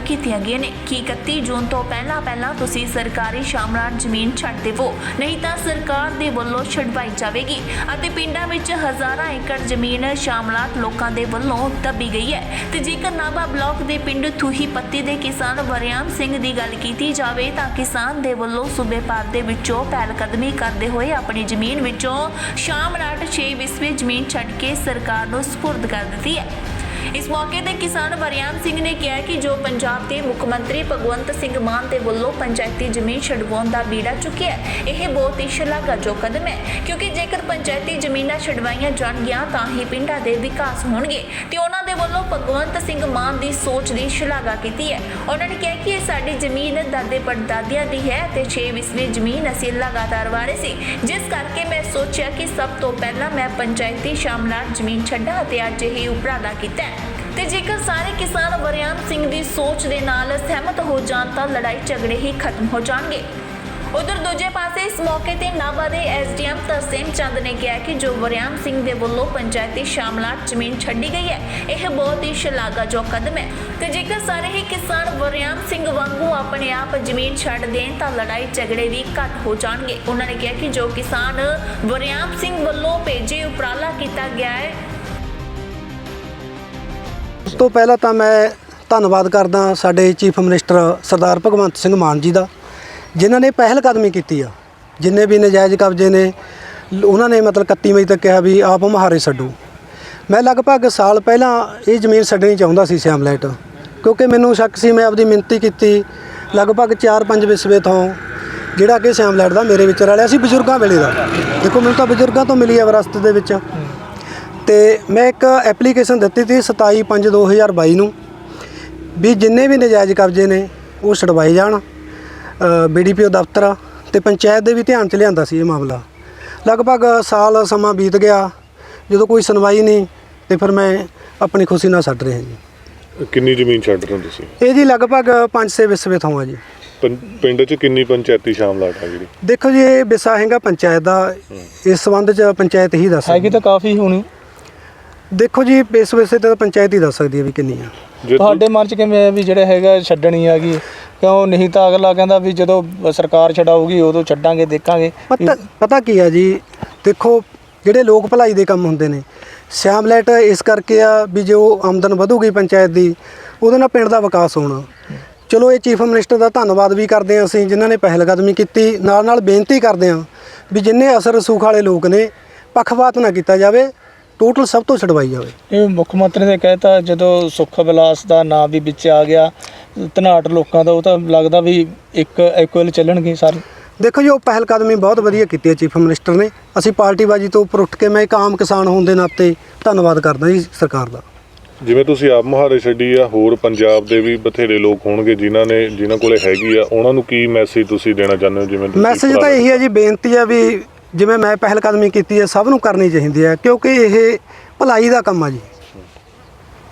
ਜਾਰੀ ਕੀਤੀਆਂ ਗਈਆਂ ਨੇ। ਕਿ 31 ਜੂਨ ਤੋਂ ਪਹਿਲਾਂ ਪਹਿਲਾਂ ਤੁਸੀਂ ਸਰਕਾਰੀ ਸ਼ਾਮਲਾਟ ਜ਼ਮੀਨ ਛੱਡ ਦੇਵੋ। ਨਹੀਂ ਤਾਂ ਸਰਕਾਰ ਦੇ ਵੱਲੋਂ ਛਡਵਾਈ ਜਾਵੇਗੀ ਅਤੇ ਪਿੰਡਾਂ ਵਿੱਚ ਹਜ਼ਾਰਾਂ ਏਕੜ ਜ਼ਮੀਨ ਸ਼ਾਮਲਾਟ ਲੋਕਾਂ ਦੇ ਵੱਲੋਂ ਦੱਬੀ ਗਈ ਹੈ। ਤੇ ਜੇਕਰ ਨਾਭਾ ਬਲਾਕ ਦੇ ਪਿੰਡ ਥੂਹੀ ਪੱਤੀ ਦੇ ਕਿਸਾਨ ਵਰਿਆਮ ਸਿੰਘ ਦੀ ਗੱਲ ਕੀਤੀ ਜਾਵੇ ਤਾਂ ਕਿਸਾਨ ਦੇ ਵੱਲੋਂ ਸੂਬੇ ਭਰ ਦੇ ਵਿੱਚੋਂ ਪਹਿਲਕਦਮੀ ਕਰਦੇ ਹੋਏ ਆਪਣੀ ਜ਼ਮੀਨ ਵਿੱਚੋਂ ਸ਼ਾਮਲਾਟ 6 ਵਿਸਵੇ ਜ਼ਮੀਨ ਛੱਡ ਕੇ ਸਰਕਾਰ ਨੂੰ ਸਪੁਰਦ ਕਰ ਦਿੱਤੀ ਹੈ। ਇਸ ਮੌਕੇ ਤੇ ਕਿਸਾਨ ਵਰਿਆਮ ਸਿੰਘ ਨੇ ਕਿਹਾ ਕਿ ਜੋ ਪੰਜਾਬ ਦੇ ਮੁੱਖ ਮੰਤਰੀ ਭਗਵੰਤ ਸਿੰਘ ਮਾਨ ਦੇ ਵੱਲੋਂ ਪੰਚਾਇਤੀ ਜ਼ਮੀਨ ਛਡਵਾਉਣ ਦਾ ਬੀੜਾ ਚੁੱਕਿਆ ਇਹ ਬਹੁਤ ਹੀ ਸ਼ਲਾਘਾਯੋਗ ਕਦਮ ਹੈ, ਕਿਉਂਕਿ ਜੇਕਰ ਪੰਚਾਇਤੀ ਜ਼ਮੀਨਾਂ ਛਡਵਾਈਆਂ ਜਾਣਗੀਆਂ ਤਾਂ ਹੀ ਪਿੰਡਾਂ ਦੇ ਵਿਕਾਸ ਹੋਣਗੇ ਤੇ ਉਹਨਾਂ ਦੇ ਵੱਲੋਂ ਭਗਵੰਤ ਸਿੰਘ ਮਾਨ ਦੀ ਸੋਚ ਦੀ ਸ਼ਲਾਘਾ ਕੀਤੀ ਹੈ। ਉਹਨਾਂ ਨੇ ਕਿਹਾ ਕਿ ਇਹ ਸਾਡੀ ਜ਼ਮੀਨ ਦਾਦੇ ਪੜਦਾਦਿਆਂ ਦੀ ਹੈ ਤੇ 6 ਵਿਸਵੇ ਜ਼ਮੀਨ ਅਸੀਂ ਲਗਾਤਾਰ ਵਾਰੇ ਸੀ। ਜਿਸ ਕਰਕੇ ਮੈਂ ਸੋਚਿਆ ਕਿ ਸਭ ਤੋਂ ਪਹਿਲਾਂ ਮੈਂ ਪੰਚਾਇਤੀ ਸ਼ਾਮਲਾਟ ਜ਼ਮੀਨ ਛੱਡਾ ਅਤੇ ਅੱਜ ਇਹ ਉਪਰਾਲਾ ਕੀਤਾ ਹੈ। ਤੇ ਜੇਕਰ ਸਾਰੇ ਕਿਸਾਨ ਵਰਿਆਮ ਸਿੰਘ ਦੀ ਸੋਚ ਦੇ ਨਾਲ ਸਹਿਮਤ ਹੋ ਜਾਣ ਤਾਂ ਲੜਾਈ ਝਗੜੇ ਹੀ ਖਤਮ ਹੋ ਜਾਣਗੇ। ਉਧਰ ਦੂਜੇ ਪਾਸੇ ਇਸ ਮੌਕੇ ਤੇ ਨਾਭਾ ਦੇ ਐਸਡੀਐਮ ਤਰਸੇਮ ਚੰਦ ਨੇ ਕਿਹਾ ਕਿ ਜੋ ਵਰਿਆਮ ਸਿੰਘ ਦੇ ਵੱਲੋਂ ਪੰਚਾਇਤੀ ਸ਼ਾਮਲਾਟ ਜ਼ਮੀਨ ਛੱਡੀ ਗਈ ਹੈ, ਇਹ ਬਹੁਤ ਹੀ ਸ਼ਲਾਘਾਯੋਗ ਕਦਮ ਹੈ। ਤੇ ਜੇਕਰ ਸਾਰੇ ਹੀ ਕਿਸਾਨ ਵਰਿਆਮ ਸਿੰਘ ਵਾਂਗੂ ਆਪਣੇ ਆਪ ਜ਼ਮੀਨ ਛੱਡ ਦੇਣ ਤਾਂ ਲੜਾਈ ਝਗੜੇ ਵੀ ਘੱਟ ਹੋ ਜਾਣਗੇ। ਉਹਨਾਂ ਨੇ ਕਿਹਾ ਕਿ ਜੋ ਕਿਸਾਨ ਵਰਿਆਮ ਸਿੰਘ ਵੱਲੋਂ ਭੇਜੇ ਉਪਰਾਲਾ ਕੀਤਾ ਗਿਆ ਹੈ ਉਸ ਤੋਂ ਪਹਿਲਾਂ ਤਾਂ ਮੈਂ ਧੰਨਵਾਦ ਕਰਦਾ ਸਾਡੇ ਚੀਫ ਮਿਨਿਸਟਰ ਸਰਦਾਰ ਭਗਵੰਤ ਸਿੰਘ ਮਾਨ ਜੀ ਦਾ, ਜਿਨ੍ਹਾਂ ਨੇ ਪਹਿਲ ਕਦਮੀ ਕੀਤੀ ਆ, ਜਿੰਨੇ ਵੀ ਨਜਾਇਜ਼ ਕਬਜ਼ੇ ਨੇ, ਉਹਨਾਂ ਨੇ ਮਤਲਬ 31 ਮਈ ਤੱਕ ਕਿਹਾ ਵੀ ਆਪ ਮੁਹਾਰੇ ਛੱਡੋ। ਮੈਂ ਲਗਭਗ ਸਾਲ ਪਹਿਲਾਂ ਇਹ ਜ਼ਮੀਨ ਛੱਡਣੀ ਚਾਹੁੰਦਾ ਸੀ ਸਿਆਮਲਾਈਟ ਕਿਉਂਕਿ ਮੈਨੂੰ ਸ਼ੱਕ ਸੀ ਮੈਂ ਆਪਦੀ ਮਿਹਨਤੀ ਕੀਤੀ ਲਗਭਗ 4-5 ਵਿਸਵੇ ਤੋਂ, ਜਿਹੜਾ ਕਿ ਸਿਆਮਲਾਈਟ ਦਾ ਮੇਰੇ ਵਿੱਚ ਰਲਿਆ ਸੀ ਬਜ਼ੁਰਗਾਂ ਵੇਲੇ ਦਾ। ਦੇਖੋ ਮੈਨੂੰ ਤਾਂ ਬਜ਼ੁਰਗਾਂ ਤੋਂ ਮਿਲੀ ਹੈ ਵਿਰਾਸਤ ਦੇ ਵਿੱਚ। ਤੇ ਮੈਂ ਇੱਕ ਐਪਲੀਕੇਸ਼ਨ ਦਿੱਤੀ ਸੀ 27/5/2022 ਨੂੰ ਵੀ ਜਿੰਨੇ ਵੀ ਨਜਾਇਜ਼ ਕਬਜ਼ੇ ਨੇ ਉਹ ਛਡਵਾਏ ਜਾਣ ਬੀਡੀਪੀਓ ਦਫ਼ਤਰ ਤੇ ਪੰਚਾਇਤ ਦੇ ਵੀ ਧਿਆਨ ਚ ਲਿਆਂਦਾ ਸੀ ਇਹ ਮਾਮਲਾ। ਲਗਭਗ ਸਾਲ ਸਮਾਂ ਬੀਤ ਗਿਆ ਜਦੋਂ ਕੋਈ ਸੁਣਵਾਈ ਨਹੀਂ ਤੇ ਫਿਰ ਮੈਂ ਆਪਣੀ ਖੁਸ਼ੀ ਨਾਲ ਛੱਡ ਰਿਹਾ ਜੀ। ਕਿੰਨੀ ਜ਼ਮੀਨ ਛੱਡ ਰਹੇ ਹੋ ਤੁਸੀਂ? ਇਹ ਜੀ ਲਗਭਗ 5-6 ਵਿਸਵੇ ਤੋਂ ਆ ਜੀ। ਪੰ- ਪਿੰਡ 'ਚ ਕਿੰਨੀ ਪੰਚਾਇਤੀ ਸ਼ਾਮਲਾਟ ਆ ਜਿਹੜੀ? ਦੇਖੋ ਜੀ ਇਹ ਵਿਸਾ ਹੈਗਾ ਪੰਚਾਇਤ ਦਾ ਇਸ ਸੰਬੰਧ ਚ ਪੰਚਾਇਤ ਹੀ ਦੱਸ ਹੈਗੀ ਤਾਂ ਕਾਫੀ ਹੋਣੀ। ਦੇਖੋ ਜੀ ਇਸ ਵਿਸ਼ੇ ਤੇ ਪੰਚਾਇਤ ਹੀ ਦੱਸ ਸਕਦੀ ਹੈ ਵੀ ਕਿੰਨੀ ਆ। ਜੇ ਤੁਹਾਡੇ ਮਨ ਚ ਕਿਵੇਂ ਹੈ ਵੀ ਜਿਹੜੇ ਹੈਗਾ ਛੱਡਣੀ ਹੈਗੀ ਕਿਉਂ ਨਹੀਂ ਤਾਂ ਅਗਲਾ ਕਹਿੰਦਾ ਵੀ ਜਦੋਂ ਸਰਕਾਰ ਛਡਾਊਗੀ ਉਦੋਂ ਛੱਡਾਂਗੇ ਦੇਖਾਂਗੇ। ਪਤਾ ਪਤਾ ਕੀ ਆ ਜੀ ਦੇਖੋ ਜਿਹੜੇ ਲੋਕ ਭਲਾਈ ਦੇ ਕੰਮ ਹੁੰਦੇ ਨੇ ਸ਼ਾਮਲੈਟ ਇਸ ਕਰਕੇ ਆ ਵੀ ਜੋ ਆਮਦਨ ਵਧੂਗੀ ਪੰਚਾਇਤ ਦੀ ਉਹਦੇ ਨਾਲ ਪਿੰਡ ਦਾ ਵਿਕਾਸ ਹੋਣਾ। ਚਲੋ ਇਹ ਚੀਫ ਮਿਨਿਸਟਰ ਦਾ ਧੰਨਵਾਦ ਵੀ ਕਰਦੇ ਹਾਂ ਅਸੀਂ ਜਿਨ੍ਹਾਂ ਨੇ ਪਹਿਲ ਕਦਮੀ ਕੀਤੀ ਨਾਲ ਨਾਲ ਬੇਨਤੀ ਕਰਦੇ ਹਾਂ ਵੀ ਜਿੰਨੇ ਅਸਰ ਰਸੂਖ ਵਾਲੇ ਲੋਕ ਨੇ ਪੱਖਪਾਤ ਨਾ ਕੀਤਾ ਜਾਵੇ ਟੋਟਲ ਸਭ ਤੋਂ ਛਡਵਾਈ ਜਾਵੇ। ਇਹ ਮੁੱਖ ਮੰਤਰੀ ਨੇ ਕਹਿਤਾ ਜਦੋਂ ਸੁੱਖ ਵਿਲਾਸ ਦਾ ਨਾਂ ਵੀ ਵਿੱਚ ਆ ਗਿਆ ਧਨਾਟ ਲੋਕਾਂ ਦਾ ਉਹ ਤਾਂ ਲੱਗਦਾ ਵੀ ਇੱਕ ਇਕੁਅਲ ਚੱਲਣਗੇ ਸਾਰੇ। ਦੇਖੋ ਜੀ ਉਹ ਪਹਿਲ ਕਦਮੀ ਬਹੁਤ ਵਧੀਆ ਕੀਤੀ ਹੈ ਚੀਫ ਮਿਨਿਸਟਰ ਨੇ। ਅਸੀਂ ਪਾਰਟੀਬਾਜੀ ਤੋਂ ਉੱਪਰ ਉੱਠ ਕੇ ਮੈਂ ਇੱਕ ਆਮ ਕਿਸਾਨ ਹੋਣ ਦੇ ਨਾਤੇ ਧੰਨਵਾਦ ਕਰਦਾ ਜੀ ਸਰਕਾਰ ਦਾ। ਜਿਵੇਂ ਤੁਸੀਂ ਆਪ ਮੁਹਾਰੇ ਛੱਡੀ ਆ ਹੋਰ ਪੰਜਾਬ ਦੇ ਵੀ ਬਥੇਰੇ ਲੋਕ ਹੋਣਗੇ ਜਿਨ੍ਹਾਂ ਨੇ ਜਿਨ੍ਹਾਂ ਕੋਲੇ ਹੈਗੀ ਆ ਉਹਨਾਂ ਨੂੰ ਕੀ ਮੈਸੇਜ ਤੁਸੀਂ ਦੇਣਾ ਚਾਹੁੰਦੇ ਹੋ ਜਿਵੇਂ ਮੈਸੇਜ ਤਾਂ ਇਹੀ ਹੈ ਜੀ ਬੇਨਤੀ ਹੈ ਵੀ ਜਿਵੇਂ ਮੈਂ ਪਹਿਲ ਕਦਮੀ ਕੀਤੀ ਹੈ ਸਭ ਨੂੰ ਕਰਨੀ ਚਾਹੀਦੀ ਹੈ ਕਿਉਂਕਿ ਇਹ ਭਲਾਈ ਦਾ ਕੰਮ ਆ ਜੀ।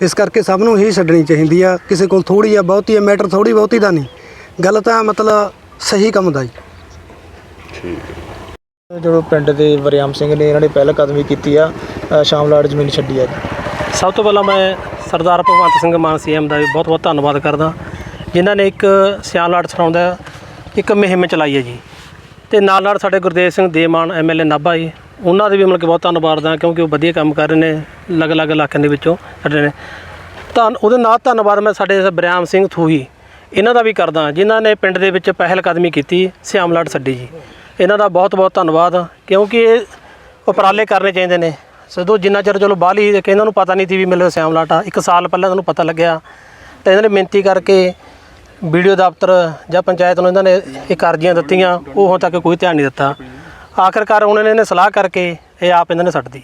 ਇਸ ਕਰਕੇ ਸਭ ਨੂੰ ਹੀ ਛੱਡਣੀ ਚਾਹੀਦੀ ਆ। ਕਿਸੇ ਕੋਲ ਥੋੜੀ ਆ ਬਹੁਤੀ ਆ ਮੈਟਰ ਥੋੜੀ ਬਹੁਤੀ ਦਾ ਨਹੀਂ। ਗੱਲ ਤਾਂ ਮਤਲਬ ਸਹੀ ਕੰਮ ਦਾ ਜੀ। ਠੀਕ ਹੈ। ਜਦੋਂ ਪਿੰਡ ਦੇ ਵਰਿਆਮ ਸਿੰਘ ਨੇ ਇਹਨਾਂ ਨੇ ਪਹਿਲ ਕਦਮੀ ਕੀਤੀ ਆ ਅ, ਸ਼ਾਮਲਾਟ ਜ਼ਮੀਨ ਛੱਡੀ ਆ ਜੀ। ਸਭ ਤੋਂ ਪਹਿਲਾਂ ਮੈਂ ਸਰਦਾਰ ਭਗਵੰਤ ਸਿੰਘ ਮਾਨ ਸੀਐਮ ਦਾ ਵੀ ਬਹੁਤ-ਬਹੁਤ ਧੰਨਵਾਦ ਕਰਦਾ ਜਿਨ੍ਹਾਂ ਨੇ ਇੱਕ ਸਿਆਲਾਟ ਛਡਾਉਣ ਦਾ ਇੱਕ ਮੁਹਿੰਮ ਚਲਾਈ ਹੈ ਜੀ। ਤੇ ਨਾਲ ਨਾਲ ਸਾਡੇ ਗੁਰਦੇਵ ਸਿੰਘ ਦੇਮਾਨ ਐਮਐਲਏ ਨਾਭਾ ਜੀ, ਉਹਨਾਂ ਦੇ ਵੀ ਮਤਲਬ ਕਿ ਬਹੁਤ ਧੰਨਵਾਦ ਦਾ ਕਿਉਂਕਿ ਉਹ ਵਧੀਆ ਕੰਮ ਕਰ ਰਹੇ ਨੇ ਅਲੱਗ-ਅਲੱਗ ਇਲਾਕਿਆਂ ਦੇ ਵਿੱਚੋਂ ਸਾਡੇ ਨੇ। ਤਾਂ ਉਹਦੇ ਨਾਲ ਧੰਨਵਾਦ ਮੈਂ ਸਾਡੇ ਬਰਿਆਮ ਸਿੰਘ ਥੂਹੀ, ਇਹਨਾਂ ਦਾ ਵੀ ਕਰਦਾ ਜਿਨ੍ਹਾਂ ਨੇ ਪਿੰਡ ਦੇ ਵਿੱਚ ਪਹਿਲ ਕਦਮੀ ਕੀਤੀ ਸਿਆਮਲਾਟ ਸੱਡੀ ਜੀ। ਇਹਨਾਂ ਦਾ ਬਹੁਤ-ਬਹੁਤ ਧੰਨਵਾਦ ਕਿਉਂਕਿ ਇਹ ਉਪਰਾਲੇ ਕਰਨੇ ਚਾਹੀਦੇ ਨੇ। ਸਦੋਂ ਜਿੰਨਾ ਚਿਰ ਚਲੋ ਬਾਹਲੀ ਕਿ ਇਹਨਾਂ ਨੂੰ ਪਤਾ ਨਹੀਂ ਸੀ ਵੀ ਮਿਲੇ ਸਿਆਮਲਾਟ ਆ, ਇੱਕ ਸਾਲ ਪਹਿਲਾਂ ਇਹਨਾਂ ਨੂੰ ਪਤਾ ਲੱਗਿਆ, ਤਾਂ ਇਹਨਾਂ ਨੇ ਮਿਹਨਤੀ ਕਰਕੇ ਵੀਡੀਓ ਦਫ਼ਤਰ ਜਾਂ ਪੰਚਾਇਤ ਨੂੰ ਇਹਨਾਂ ਨੇ ਇਹ ਅਰਜ਼ੀਆਂ ਦਿੱਤੀਆਂ ਉਹ ਹੁਣ ਤੱਕ ਕੋਈ ਧਿਆਨ ਨਹੀਂ ਦਿੱਤਾ। ਆਖਰਕਾਰ ਉਹਨਾਂ ਨੇ ਇਹਨੇ ਸਲਾਹ ਕਰਕੇ ਇਹ ਆਪ ਇਹਨਾਂ ਨੇ ਛੱਡਦੀ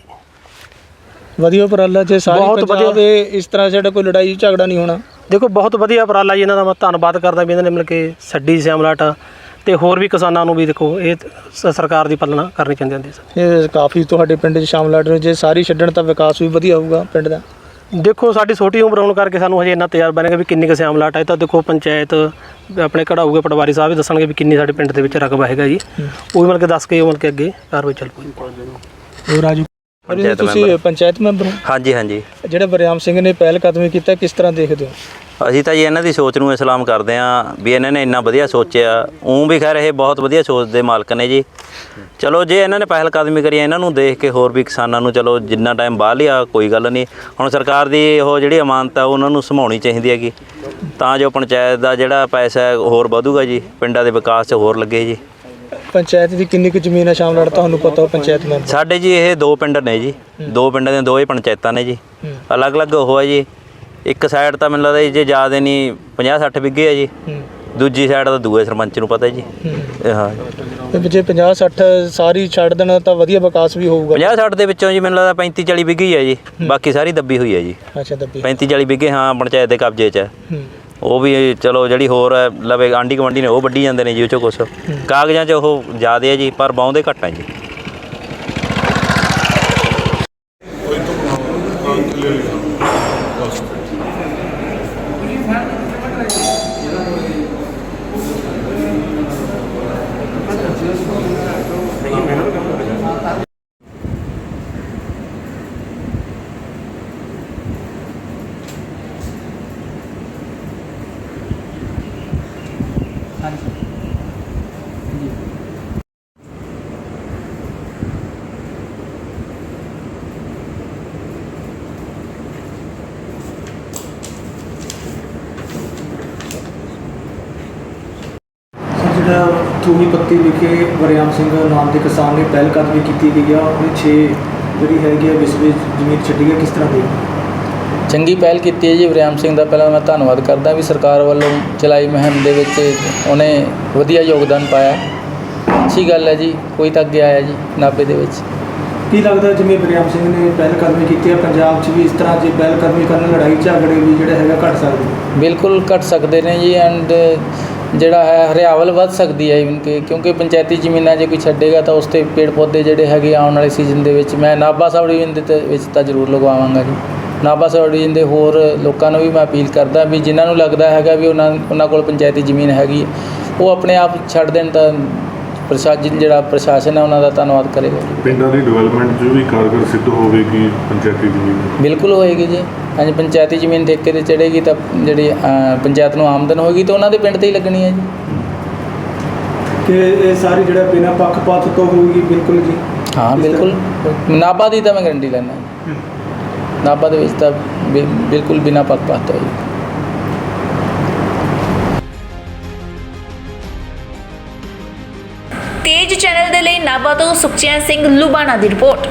ਵਧੀਆ ਉਪਰਾਲਾ ਜੇ ਸਾਰੇ ਪੰਜਾਬ ਵਧੀਆ। ਦੇ ਇਸ ਤਰ੍ਹਾਂ ਸਾਡਾ ਕੋਈ ਲੜਾਈ ਝਗੜਾ ਨਹੀਂ ਹੋਣਾ। ਦੇਖੋ ਬਹੁਤ ਵਧੀਆ ਉਪਰਾਲਾ ਜੀ ਇਹਨਾਂ ਦਾ ਮੈਂ ਧੰਨਵਾਦ ਕਰਦਾ ਵੀ ਇਹਨਾਂ ਨੇ ਮਿਲ ਕੇ ਛੱਡੀ ਸਿਆਮਲਾਟ ਤੇ ਹੋਰ ਵੀ ਕਿਸਾਨਾਂ ਨੂੰ ਵੀ ਦੇਖੋ ਇਹ ਸਰਕਾਰ ਦੀ ਪਾਲਣਾ ਕਰਨੀ ਚਾਹੀਦੀ ਹੁੰਦੀ ਹੈ। ਇਹ ਕਾਫੀ ਤੁਹਾਡੇ ਪਿੰਡ 'ਚ ਸ਼ਾਮਲਾਟ ਨੂੰ ਜੇ ਸਾਰੀ ਛੱਡਣ ਤਾਂ ਵਿਕਾਸ ਵੀ ਵਧੀਆ ਹੋਊਗਾ ਪਿੰਡ ਦਾ। ਦੇਖੋ ਸਾਡੀ ਛੋਟੀ ਉਮਰ ਹੋਣ ਕਰਕੇ ਸਾਨੂੰ ਹਜੇ ਇੰਨਾ ਤਜਰਬਾ ਨਹੀਂ ਕਿ ਵੀ ਕਿੰਨੀ ਕੁ ਸਿਆਮਲਾਟ ਹੈ। ਇਹ ਤਾਂ ਦੇਖੋ ਪੰਚਾਇਤ ਆਪਣੇ ਕਢਾਊਗੇ ਪਟਵਾਰੀ ਸਾਹਿਬ ਵੀ ਦੱਸਣਗੇ ਵੀ ਕਿੰਨੀ ਸਾਡੇ ਪਿੰਡ ਦੇ ਵਿੱਚ ਰਕਬਾ ਹੈਗਾ ਜੀ। ਉਹ ਵੀ ਮਿਲ ਕੇ ਦੱਸ ਕੇ ਉਹ ਮਿਲ ਕੇ ਅੱਗੇ ਕਾਰਵਾਈ ਚੱਲ ਪਊਗੀ। ਹੋਰ ਰਾਜੂ ਤੁਸੀਂ ਪੰਚਾਇਤ ਮੈਂਬਰ ਹੋ? ਹਾਂਜੀ ਹਾਂਜੀ। ਜਿਹੜੇ ਵਰਿਆਮ ਸਿੰਘ ਨੇ ਪਹਿਲ ਕਦਮੀ ਕੀਤਾ ਕਿਸ ਤਰ੍ਹਾਂ ਦੇਖਦੇ ਹੋ? ਅਸੀਂ ਤਾਂ ਜੀ ਇਹਨਾਂ ਦੀ ਸੋਚ ਨੂੰ ਇਸਲਾਮ ਕਰਦੇ ਆਂ ਵੀ ਇਹਨਾਂ ਨੇ ਇੰਨਾ ਵਧੀਆ ਸੋਚਿਆ। ਉਹ ਵੀ ਖੈਰ ਇਹ ਬਹੁਤ ਵਧੀਆ ਸੋਚ ਦੇ ਮਾਲਕ ਨੇ ਜੀ। ਚਲੋ ਜੇ ਇਹਨਾਂ ਨੇ ਪਹਿਲ ਕਦਮੀ ਕਰੀ ਇਹਨਾਂ ਨੂੰ ਦੇਖ ਕੇ ਹੋਰ ਵੀ ਕਿਸਾਨਾਂ ਨੂੰ ਚਲੋ ਜਿੰਨਾ ਟਾਈਮ ਬਾਹਰ ਲਿਆ ਕੋਈ ਗੱਲ ਨਹੀਂ। ਹੁਣ ਸਰਕਾਰ ਦੀ ਉਹ ਜਿਹੜੀ ਅਮਾਨਤ ਆ ਉਹਨਾਂ ਨੂੰ ਸੰਭਾਉਣੀ ਚਾਹੀਦੀ ਹੈਗੀ। ਤਾਂ ਜੋ ਪੰਚਾਇਤ ਦਾ ਜਿਹੜਾ ਪੈਸਾ ਹੈ ਹੋਰ ਵਧੂਗਾ ਜੀ। ਪਿੰਡਾਂ ਦੇ ਵਿਕਾਸ 'ਚ ਹੋਰ ਲੱਗੇ ਜੀ। ਪੰਚਾਇਤ ਦੀ ਕਿੰਨੀ ਕੁ ਜ਼ਮੀਨ ਹੈ ਸ਼ਾਮਲਾਟ ਤੁਹਾਨੂੰ ਪਤਾ ਹੋ ਪੰਚਾਇਤ ਮੈਂਬਰ? ਸਾਡੇ ਜੀ ਇਹ ਦੋ ਪਿੰਡ ਨੇ ਜੀ। ਦੋ ਪਿੰਡਾਂ ਦੀਆਂ ਦੋ ਹੀ ਪੰਚਾਇਤਾਂ ਨੇ ਜੀ। ਅਲੱਗ-ਅਲੱਗ ਉਹ ਹੈ ਜੀ। ਇੱਕ ਸਾਈਡ ਤਾਂ ਮੈਨੂੰ ਲੱਗਦਾ ਜੀ ਜੇ ਜ਼ਿਆਦਾ ਨਹੀਂ 50 60 ਵਿਗੇ ਹੈ ਜੀ। ਦੂਜੀ ਸਾਈਡ ਤਾਂ ਦੂਏ ਸਰਪੰਚ ਨੂੰ ਪਤਾ ਜੀ। ਹੂੰ। ਤੇ ਜੇ 50 60 ਸਾਰੀ ਛੱਡ ਦੇਣਾ ਤਾਂ ਵਧੀਆ ਵਿਕਾਸ ਵੀ ਹੋਊਗਾ। 50 60 ਦੇ ਵਿੱਚੋਂ ਜੀ ਮੈਨੂੰ ਲੱਗਦਾ 35 40 ਵਿਗੇ ਹੀ ਹੈ। ਜੀ ਬਾਕੀ ਸਾਰੀ ਦੱਬੀ ਹੋਈ ਹੈ ਜੀ। ਅੱਛਾ ਦੱਬੀ। 35 40 ਵਿਗੇ ਹਾਂ ਪੰਚਾਇਤ ਦੇ ਕਬਜ਼ੇ 'ਚ ਹੈ। ਉਹ ਵੀ ਚਲੋ ਜਿਹੜੀ ਹੋਰ ਲਵੇ ਆਂਢੀ ਗੁਆਂਢੀ ਨੇ ਉਹ ਵੱਢੀ ਜਾਂਦੇ ਨੇ ਜੀ ਉਹ ਚੋਂ ਕੁਛ। ਕਾਗਜ਼ਾਂ 'ਚ ਉਹ ਜ਼ਿਆਦੇ ਹੈ ਜੀ ਪਰ ਬਾਉਂਦੇ ਘੱਟ ਹੈ ਜੀ। ਥੂਮੀ ਪੱਤੀ ਵਿਖੇ ਵਰਿਆਮ ਸਿੰਘ ਨਾਮ ਦੇ ਕਿਸਾਨ ਨੇ ਪਹਿਲ ਕਦਮੀ ਕੀਤੀ ਗਈ ਆ ਉਹਨੇ 6 ਜਿਹੜੀ ਹੈਗੀ ਆ ਵਿਸਵੇ ਜ਼ਮੀਨ ਛੱਡੀ ਹੈ ਕਿਸ ਤਰ੍ਹਾਂ ਦੀ? ਚੰਗੀ ਪਹਿਲ ਕੀਤੀ ਹੈ ਜੀ ਵਰਿਆਮ ਸਿੰਘ ਦਾ ਪਹਿਲਾਂ ਮੈਂ ਧੰਨਵਾਦ ਕਰਦਾ ਵੀ ਸਰਕਾਰ ਵੱਲੋਂ ਚਲਾਈ ਮੁਹਿੰਮ ਦੇ ਵਿੱਚ ਉਹਨੇ ਵਧੀਆ ਯੋਗਦਾਨ ਪਾਇਆ। ਅੱਛੀ ਗੱਲ ਹੈ ਜੀ ਕੋਈ ਤਾਂ ਅੱਗੇ ਆਇਆ ਜੀ ਨਾਭੇ ਦੇ ਵਿੱਚ। ਕੀ ਲੱਗਦਾ ਜਿਵੇਂ ਵਰਿਆਮ ਸਿੰਘ ਨੇ ਪਹਿਲ ਕਦਮੀ ਕੀਤੀ ਹੈ ਪੰਜਾਬ 'ਚ ਵੀ ਇਸ ਤਰ੍ਹਾਂ ਜੇ ਪਹਿਲ ਕਦਮੀ ਕਰਨ ਲੜਾਈ ਝਗੜੇ ਵੀ ਜਿਹੜੇ ਹੈਗਾ ਘਟ ਸਕਦੇ ਬਿਲਕੁਲ ਘਟ ਸਕਦੇ ਨੇ ਜੀ ਐਂਡ ਜਿਹੜਾ ਹੈ, ਹਰਿਆਵਲ ਵੱਧ ਸਕਦੀ ਹੈ ਇਵਨ ਕਿ, ਕਿਉਂਕਿ ਪੰਚਾਇਤੀ ਜ਼ਮੀਨਾਂ ਜੇ ਕੋਈ ਛੱਡੇਗਾ ਤਾਂ ਉਸ ਤੇ ਪੇੜ ਪੌਦੇ ਜਿਹੜੇ ਹੈਗੇ ਆਉਣ ਵਾਲੇ ਸੀਜ਼ਨ ਦੇ ਵਿੱਚ ਮੈਂ ਨਾਭਾ ਸਬ ਡਿਵੀਜ਼ਨ ਦੇ ਵਿੱਚ ਤਾਂ ਜ਼ਰੂਰ ਲਗਵਾਵਾਂਗਾ ਜੀ। ਨਾਭਾ ਸਬ ਡਿਵੀਜ਼ਨ ਦੇ ਹੋਰ ਲੋਕਾਂ ਨੂੰ ਵੀ ਮੈਂ ਅਪੀਲ ਕਰਦਾ ਵੀ ਜਿਨ੍ਹਾਂ ਨੂੰ ਲੱਗਦਾ ਹੈਗਾ ਵੀ ਉਹਨਾਂ ਉਹਨਾਂ ਕੋਲ ਪੰਚਾਇਤੀ ਜ਼ਮੀਨ ਹੈਗੀ, ਉਹ ਆਪਣੇ ਆਪ ਛੱਡ ਦੇਣ ਤਾਂ ਪ੍ਰਸ਼ਾਸਨ ਜਿਹੜਾ ਪ੍ਰਸ਼ਾਸਨ ਹੈ ਉਹਨਾਂ ਦਾ ਧੰਨਵਾਦ ਕਰੇਗਾ ਪਿੰਡਾਂ ਦੀ ਡਿਵੈਲਪਮੈਂਟ 'ਚ ਵੀ ਕਾਰਗਰ ਸਿੱਧ ਹੋਵੇਗੀ ਪੰਚਾਇਤੀ ਜ਼ਮੀਨ ਬਿਲਕੁਲ ਹੋਏਗੀ ਜੀ। ਹਾਂਜੀ ਪੰਚਾਇਤੀ ਜ਼ਮੀਨ ਠੇਕੇ ਤੇ ਚੜੇਗੀ ਤਾਂ ਜਿਹੜੀ ਪੰਚਾਇਤ ਨੂੰ ਆਮਦਨ ਹੋਏਗੀ ਤਾਂ ਉਹਨਾਂ ਦੇ ਪਿੰਡ ਤੇ ਹੀ ਲੱਗਣੀ ਹੈ ਜੀ। ਕਿ ਇਹ ਸਾਰੀ ਜਿਹੜਾ ਬਿਨਾਂ ਪੱਖਪਾਤ ਤੋਂ ਹੋਊਗੀ ਬਿਲਕੁਲ ਜੀ? ਹਾਂ ਬਿਲਕੁਲ। ਨਾਭਾ ਦੀ ਤਾਂ ਮੈਂ ਗਰੰਟੀ ਲੈਣਾ ਨਾਭਾ ਦੇ ਵਿੱਚ ਤਾਂ ਬਿ- ਬਿਲਕੁਲ ਬਿਨਾ ਪੱਖਪਾਤ ਹੋਏਗੀ ਨਾਭਾ ਤੋਂ ਸੁਖਚੈਨ ਸਿੰਘ ਲੁਬਾਣਾ ਦੀ ਰਿਪੋਰਟ।